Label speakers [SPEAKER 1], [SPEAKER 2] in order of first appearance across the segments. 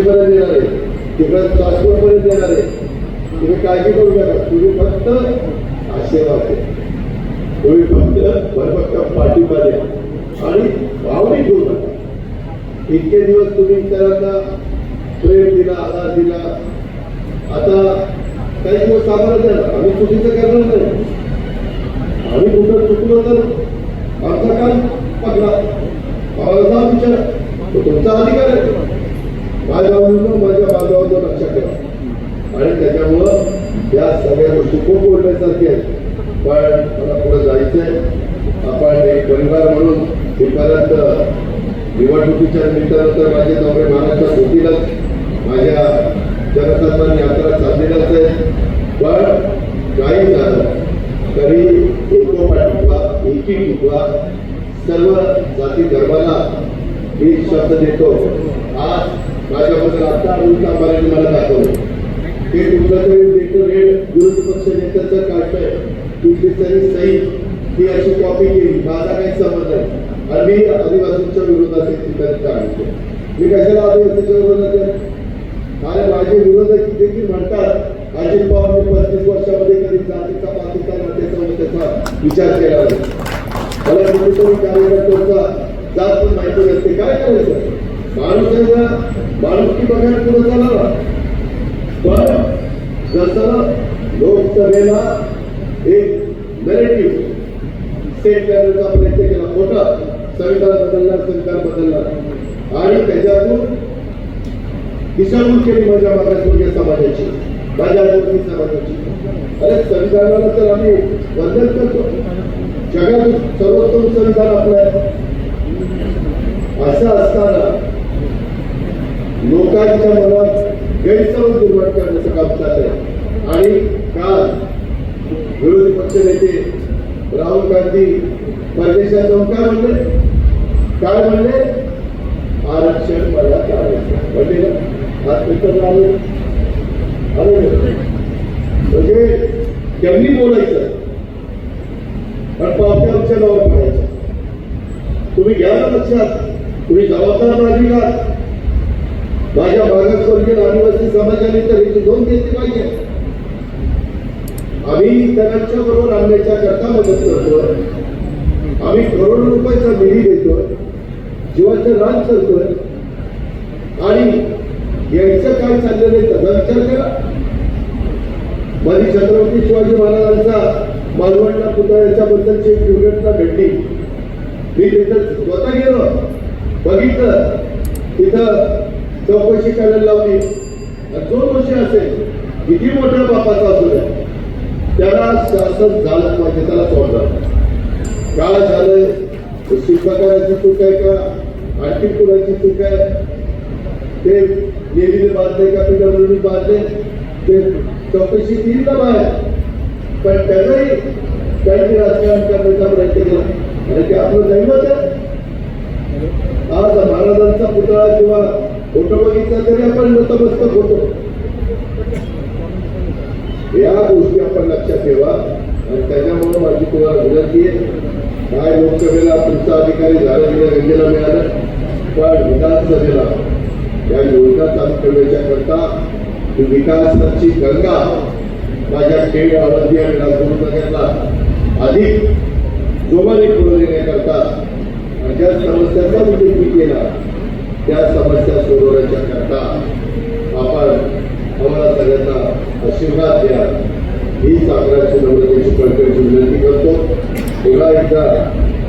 [SPEAKER 1] मुंबईपर्यंत येणार आहे. तिकडं ट्रान्सपोर्टपर्यंत येणार आहे. तुम्ही काळजी करू नका. तुम्ही फक्त आशीर्वाद द्या. तुम्ही फक्त फक्त पाठिंबा द्या. आणि भावनिक घेऊ नका. इतके दिवस तुम्ही इतरांना प्रेम दिला आधार दिला. आता काही दिवस आम्हाला द्या आम्ही चुकीचं करणार नाही. आम्ही कुठं चुकलो तर आमचा काल पकडा. आम्हाला विचार. तो तुमचा अधिकार आहे. माझ्या माझ्या बाजूवर लक्षात ठेवा. आणि त्याच्यामुळं या सगळ्या गोष्टी खूप बोलण्यासारखी आहेत. पण मला पुढे जायचंय. आपण एक परिवार म्हणून हे परत निवडणुकीच्या निमित्तानंतर माझे नवरे महाराष्ट्रात होतीलच माझ्या जनसन्मान यात्रा चाललेलाच आहे. पण काही झालं तरी एकोपा टिकवा एकी टिकवा सर्व जाती धर्माला मी शब्द देतो. आज माझ्याबद्दल आता उलटाबारीने मला दाखवलं. हे कुठलं तरी विरोधी पक्ष नेत्याचं काढतंय. कुठली तरी सही. ही अशी कॉपी केली. माझा काही संबंध नाही. आणि मी आदिवासींच्या विरोधात एक ठिकाणी काढतो मी कशाला आदिवासीच्या विरोधात आहे? आणि माझे विरोधक देखील म्हणतात अजित पवारने पस्तीस वर्षामध्ये कधी जातीचा पातीचा नात्याचा त्याचा विचार केला नाही. मला कुठेतरी कार्यकर्त्यांचा जात पण माहिती नसते. काय करायचं? माणूस माणुसकी बघायला पुढे पण जसं लोकसभेला एक नेरेटिव्ह सेट करण्याचा प्रयत्न केला मोठा संविधान बदलणार संविधान बदलणार. आणि त्याच्यातून दिशाभूल केली माझ्या मागासवर्गीय समाजाची माझ्या आदिवासी समाजाची. अरे संविधानाला तर आम्ही वंदन करतो. जगात सर्वोत्तम संविधान आपलं आहे. असं असताना लोकांच्या मनात गैरसमज निर्माण करण्याचं काम चाललंय. आणि काल विरोधी पक्षनेते राहुल गांधी परदेशात जाऊन काय म्हणले? काय म्हणले? आरक्षण मला करायचं म्हणजे आज पेपर आले. म्हणजे त्यांनी बोलायचं. पण पावत्या आमच्या नावावर पडायचं. तुम्ही घ्या ना लक्षात. तुम्ही जबाबदार नागरिक आहात माझ्या मागासवर्गीय आदिवासी समाजाने तर याची दोन घेतली पाहिजे आम्ही त्यांच्या बरोबर आणण्याच्या करता मदत करतो. आम्ही करोड रुपयाचा निधी देतोय जीवाचं रान करतोय आणि यांचं काय चाललेलं आहे त्याचा विचार करा. माझी छत्रपती शिवाजी महाराजांचा मालवणला पुतळ्याच्या बद्दलची एक दुर्घटना घडली. मी तिथं स्वतः गेलो. बघितलं. तिथं चौकशी करायला लावली. जो दोषी असेल किती मोठ्या बापाचा असू द्या. त्याला शासन झालं पाहिजे त्याला सोडलं. काय झालंय शिल्पकाराची चूक आहे का? आणखी कुणाची चूक आहे? ते नेहमीने बांधले का? पिढी बांधले? ते चौकशी दिली ना बाहेर. पण त्याचाही त्यांनी राजकारण करण्याचा प्रयत्न केला. आणि ते आपलं दैवत आहे. आज महाराजांचा पुतळा किंवा फोटो बघितला तरी आपण नतमस्तक होतो. या गोष्टी आपण लक्षात ठेवा. आणि त्याच्यामुळे माझी तुम्हाला विनंती आहे. काय लोकसभेला तुमचा अधिकारी झाला गेल्या गंगेला मिळालं पण विधानसभेला या योजना चालू करण्याच्या करता विकासाची गंगा माझ्या खेळ आळंदी आणि नागपूरनगरला अधिक जोमाने पुढे नेण्याकरता आणि ज्या समस्यांचा उल्लेख मी केला. त्या समस्या सोडवण्याच्या करता आपण आम्हाला सगळ्यांना आशीर्वाद द्या. ही सागराची नम्रतेची कळकळीची विनंती करतो. पुन्हा एकदा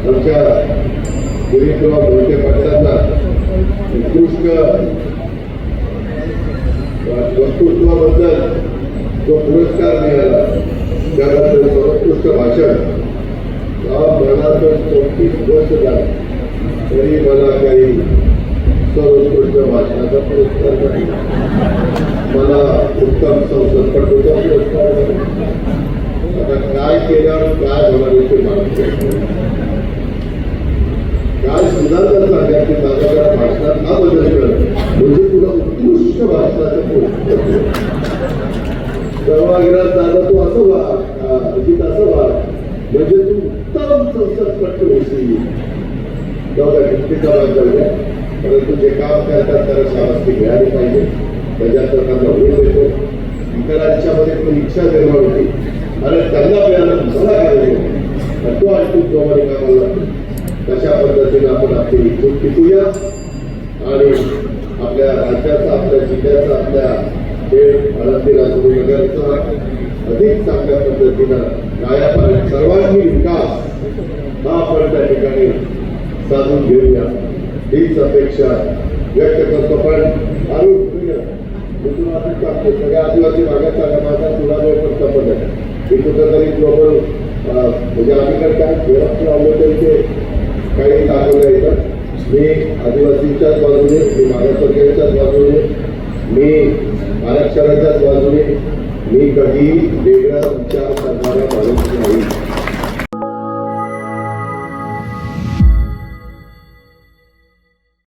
[SPEAKER 1] आमच्या दिलीपराव मोहिते पाटलांना उत्कृष्ट वक्तृत्वाबद्दल जो पुरस्कार मिळाला त्याबद्दल सर्वोत्कृष्ट भाषण. या मनाचं चौतीस वर्ष झालं. तरी मला काही सर्वोत्कृष्ट भाषणाचा पुरस्कार नाही मला उत्तम संसदपटूचा पुरस्कार नाही. आता काय केल्यावर काय होणार आहे ते मला काय सुधारणा सांगा की माझ्या या भाषणात ना बदल कर म्हणजे तुला उत्कृष्ट भाषणाचा पुरस्कार सभागृहात दादा तू असं व्हा अजित असं व्हा म्हणजे तू उत्तम संसदपटू होशील तेव्हा किती जबाबदार परंतु जे काम करतात त्याला शाबासकी मिळाली पाहिजे. त्याच्यात त्यांना होऊ देतो इतरांच्यामध्ये पण इच्छा निर्माण होती. आणि त्यांना मिळालं मला काय तर तो आणखी जोमाने कामाला लागतो. तशा पद्धतीनं आपण आपली इच्छुक टिकूया. आणि आपल्या राज्याचा आपल्या जिल्ह्याचा आपल्या खेळ आनंदीला गुरुनगरचा अधिक चांगल्या पद्धतीनं गायापर्यंत सर्वांनी विकास हा आपण त्या ठिकाणी साधून घेऊया. हीच अपेक्षा व्यक्त करतो. पण अरुण मी तुला असं सगळ्या आदिवासी भागाचा माझा तुला वेळ पण संबंध आहे. मी कुठंतरी ग्लोबल म्हणजे आम्ही तर काय जेव्हा लावलं काही दाखवलं येतं मी आदिवासींच्याच बाजूने मी मागासवर्गीयांच्याच बाजूने मी आरक्षणाच्याच बाजूने मी कधी वेगळा विचार करणारा माणूस नाही.